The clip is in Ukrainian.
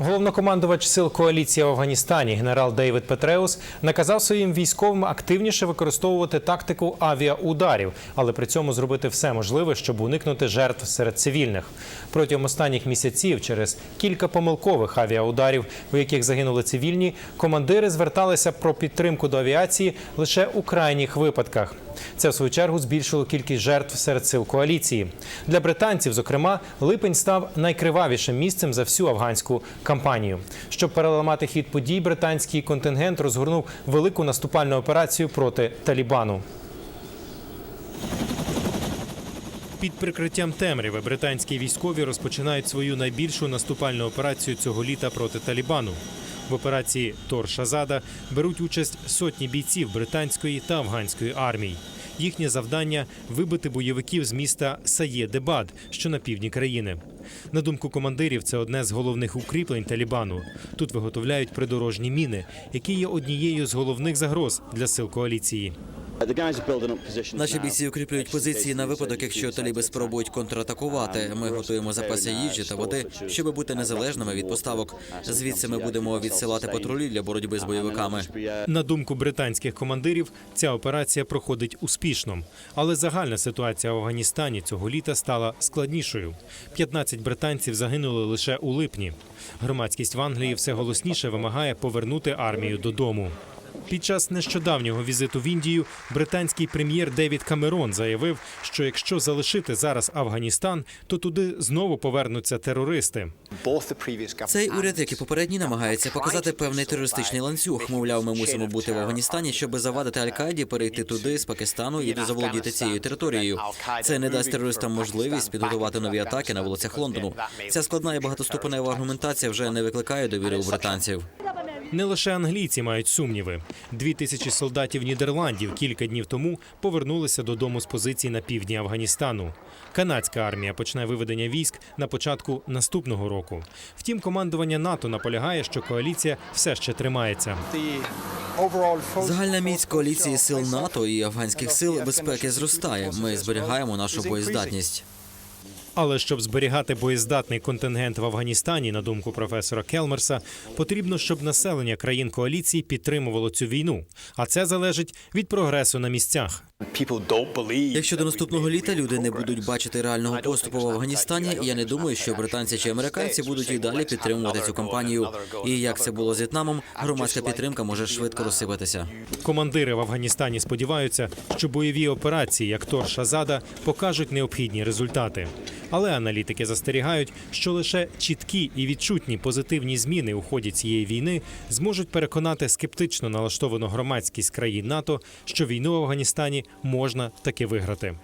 Головнокомандувач сил коаліції в Афганістані генерал Дейвід Петреус наказав своїм військовим активніше використовувати тактику авіаударів, але при цьому зробити все можливе, щоб уникнути жертв серед цивільних. Протягом останніх місяців через кілька помилкових авіаударів, у яких загинули цивільні, командири зверталися про підтримку до авіації лише у крайніх випадках. Це в свою чергу збільшило кількість жертв серед сил коаліції. Для британців, зокрема, липень став найкривавішим місцем за всю афганську кампанію. Щоб переламати хід подій, британський контингент розгорнув велику наступальну операцію проти Талібану. Під прикриттям темряви британські військові розпочинають свою найбільшу наступальну операцію цього літа проти Талібану. В операції Тор Шазада беруть участь сотні бійців британської та афганської армій. Їхнє завдання вибити бойовиків з міста Сає-Дебад, що на півдні країни. На думку командирів, це одне з головних укріплень Талібану. Тут виготовляють придорожні міни, які є однією з головних загроз для сил коаліції. Наші бійці укріплюють позиції на випадок, якщо таліби спробують контратакувати. Ми готуємо запаси їжі та води, щоб бути незалежними від поставок. Звідси ми будемо відсилати патрулі для боротьби з бойовиками. На думку британських командирів, ця операція проходить успішно, але загальна ситуація в Афганістані цього літа стала складнішою. 15 британців загинули лише у липні. Громадськість в Англії все голосніше вимагає повернути армію додому. Під час нещодавнього візиту в Індію британський прем'єр Девід Камерон заявив, що якщо залишити зараз Афганістан, то туди знову повернуться терористи. Цей уряд, як і попередній, намагається показати певний терористичний ланцюг. Мовляв, ми мусимо бути в Афганістані, щоб завадити Аль-Каїді перейти туди з Пакистану і заволодіти цією територією. Це не дасть терористам можливість підготувати нові атаки на вулицях Лондону. Ця складна і багатоступенева аргументація вже не викликає довіри у британців. Не лише англійці мають сумніви. Дві тисячі солдатів Нідерландів кілька днів тому повернулися додому з позицій на півдні Афганістану. Канадська армія почне виведення військ на початку наступного року. Втім, командування НАТО наполягає, що коаліція все ще тримається. Загальна міць коаліції сил НАТО і афганських сил безпеки зростає. Ми зберігаємо нашу боєздатність. Але щоб зберігати боєздатний контингент в Афганістані, на думку професора Келмерса, потрібно, щоб населення країн коаліції підтримувало цю війну. А це залежить від прогресу на місцях. Якщо до наступного літа люди не будуть бачити реального поступу в Афганістані, я не думаю, що британці чи американці будуть і далі підтримувати цю кампанію. І як це було з В'єтнамом, громадська підтримка може швидко розсипатися. Командири в Афганістані сподіваються, що бойові операції, як Тор Шазада, покажуть необхідні результати. Але аналітики застерігають, що лише чіткі і відчутні позитивні зміни у ході цієї війни зможуть переконати скептично налаштовану громадськість країн НАТО, що війну в Афганістані можна таки виграти.